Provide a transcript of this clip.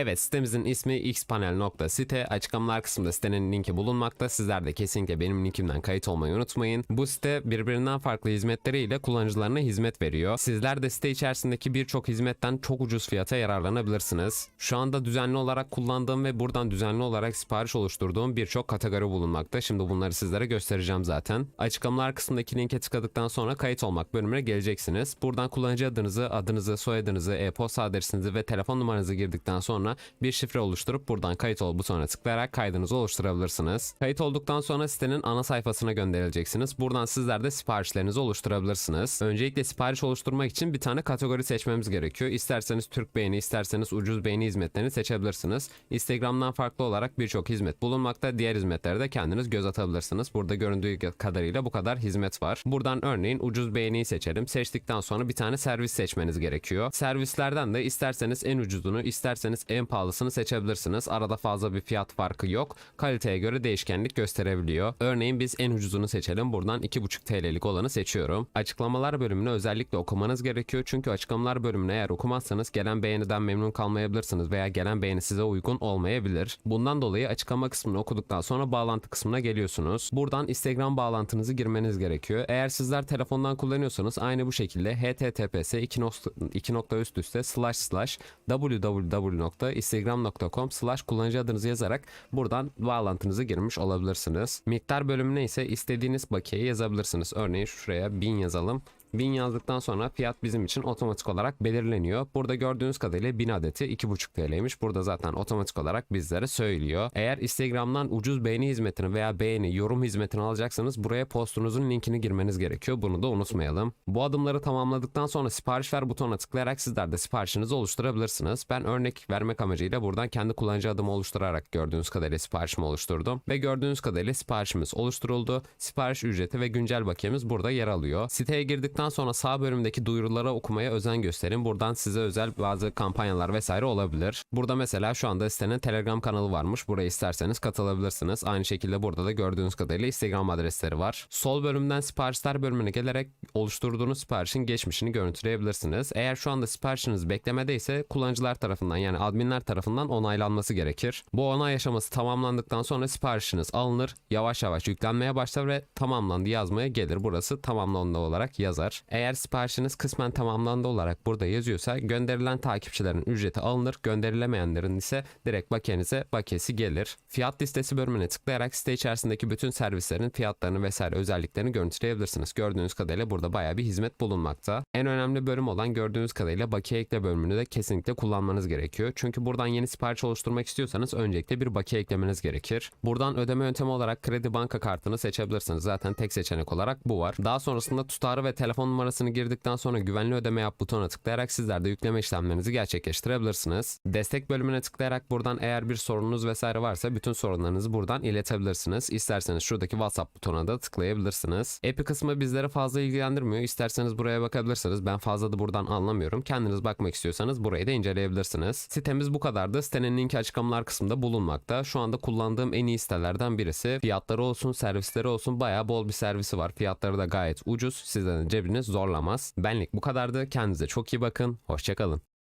Evet sitemizin ismi xpanel.site. Açıklamalar kısmında sitenin linki bulunmakta. Sizler de kesinlikle benim linkimden kayıt olmayı unutmayın. Bu site birbirinden farklı hizmetleriyle kullanıcılarına hizmet veriyor. Sizler de site içerisindeki birçok hizmetten çok ucuz fiyata yararlanabilirsiniz. Şu anda düzenli olarak kullandığım ve buradan düzenli olarak sipariş oluşturduğum birçok kategori bulunmakta. Şimdi bunları sizlere göstereceğim zaten. Açıklamalar kısmındaki linke tıkladıktan sonra kayıt olmak bölümüne geleceksiniz. Buradan kullanıcı adınızı, adınızı, soyadınızı, e-posta adresinizi ve telefon numaranızı girdikten sonra bir şifre oluşturup buradan kayıt ol butonuna tıklayarak kaydınızı oluşturabilirsiniz. Kayıt olduktan sonra sitenin ana sayfasına gönderileceksiniz. Buradan sizler de siparişlerinizi oluşturabilirsiniz. Öncelikle sipariş oluşturmak için bir tane kategori seçmemiz gerekiyor. İsterseniz Türk beğeni, isterseniz ucuz beğeni hizmetlerini seçebilirsiniz. Instagram'dan farklı olarak birçok hizmet bulunmakta. Diğer hizmetlere de kendiniz göz atabilirsiniz. Burada göründüğü kadarıyla bu kadar hizmet var. Buradan örneğin ucuz beğeniyi seçelim. Seçtikten sonra bir tane servis seçmeniz gerekiyor. Servislerden de isterseniz en ucuzunu, isterseniz en pahalısını seçebilirsiniz. Arada fazla bir fiyat farkı yok. Kaliteye göre değişkenlik gösterebiliyor. Örneğin biz en ucuzunu seçelim. Buradan 2,5 TL'lik olanı seçiyorum. Açıklamalar bölümünü özellikle okumanız gerekiyor. Çünkü açıklamalar bölümünü eğer okumazsanız gelen beğeniden memnun kalmayabilirsiniz veya gelen beğeni size uygun olmayabilir. Bundan dolayı açıklama kısmını okuduktan sonra bağlantı kısmına geliyorsunuz. Buradan Instagram bağlantınızı girmeniz gerekiyor. Eğer sizler telefondan kullanıyorsanız aynı bu şekilde https 2 nokta, iki nokta üst üste slash slash www.instagram.com slash kullanıcı adınızı yazarak buradan bağlantınızı girmiş olabilirsiniz. Miktar bölümüne ise istediğiniz bakiyeyi yazabilirsiniz. Örneğin şuraya 1000 yazalım. 1000 yazdıktan sonra fiyat bizim için otomatik olarak belirleniyor. Burada gördüğünüz kadarıyla 1000 adeti 2,5 TL'ymiş. Burada zaten otomatik olarak bizlere söylüyor. Eğer Instagram'dan ucuz beğeni hizmetini veya beğeni, yorum hizmetini alacaksanız buraya postunuzun linkini girmeniz gerekiyor. Bunu da unutmayalım. Bu adımları tamamladıktan sonra sipariş ver butonuna tıklayarak sizler de siparişinizi oluşturabilirsiniz. Ben örnek vermek amacıyla buradan kendi kullanıcı adımı oluşturarak gördüğünüz kadarıyla siparişimi oluşturdum. Ve gördüğünüz kadarıyla siparişimiz oluşturuldu. Sipariş ücreti ve güncel bakiyemiz burada yer alıyor. Siteye girdikten sonra sağ bölümdeki duyuruları okumaya özen gösterin. Buradan size özel bazı kampanyalar vesaire olabilir. Burada mesela şu anda sitenin Telegram kanalı varmış. Buraya isterseniz katılabilirsiniz. Aynı şekilde burada da gördüğünüz kadarıyla Instagram adresleri var. Sol bölümden siparişler bölümüne gelerek oluşturduğunuz siparişin geçmişini görüntüleyebilirsiniz. Eğer şu anda siparişiniz beklemedeyse kullanıcılar tarafından yani adminler tarafından onaylanması gerekir. Bu onay aşaması tamamlandıktan sonra siparişiniz alınır. Yavaş yavaş yüklenmeye başlar ve tamamlandı yazmaya gelir. Burası tamamlandı olarak yazar. Eğer siparişiniz kısmen tamamlandı olarak burada yazıyorsa gönderilen takipçilerin ücreti alınır. Gönderilemeyenlerin ise direkt bakiyenize bakiyesi gelir. Fiyat listesi bölümüne tıklayarak site içerisindeki bütün servislerin fiyatlarını vesaire özelliklerini görüntüleyebilirsiniz. Gördüğünüz kadarıyla burada bayağı bir hizmet bulunmakta. En önemli bölüm olan gördüğünüz kadarıyla bakiye ekle bölümünü de kesinlikle kullanmanız gerekiyor. Çünkü buradan yeni sipariş oluşturmak istiyorsanız öncelikle bir bakiye eklemeniz gerekir. Buradan ödeme yöntemi olarak kredi banka kartını seçebilirsiniz. Zaten tek seçenek olarak bu var. Daha sonrasında tutarı ve telefon numarasını girdikten sonra güvenli ödeme yap butonuna tıklayarak sizler de yükleme işlemlerinizi gerçekleştirebilirsiniz. Destek bölümüne tıklayarak buradan eğer bir sorununuz vesaire varsa bütün sorunlarınızı buradan iletebilirsiniz. İsterseniz şuradaki WhatsApp butonuna da tıklayabilirsiniz. Epi kısmı bizleri fazla ilgilendirmiyor. İsterseniz buraya bakabilirsiniz. Ben fazla da buradan anlamıyorum. Kendiniz bakmak istiyorsanız burayı da inceleyebilirsiniz. Sitemiz bu kadardı. Sitenin linki açıklamalar kısmında bulunmakta. Şu anda kullandığım en iyi sitelerden birisi. Fiyatları olsun, servisleri olsun bayağı bol bir servisi var. Fiyatları da gayet ucuz. Sizden cebiniz zorlamaz. Benlik bu kadardı. Kendinize çok iyi bakın. Hoşçakalın.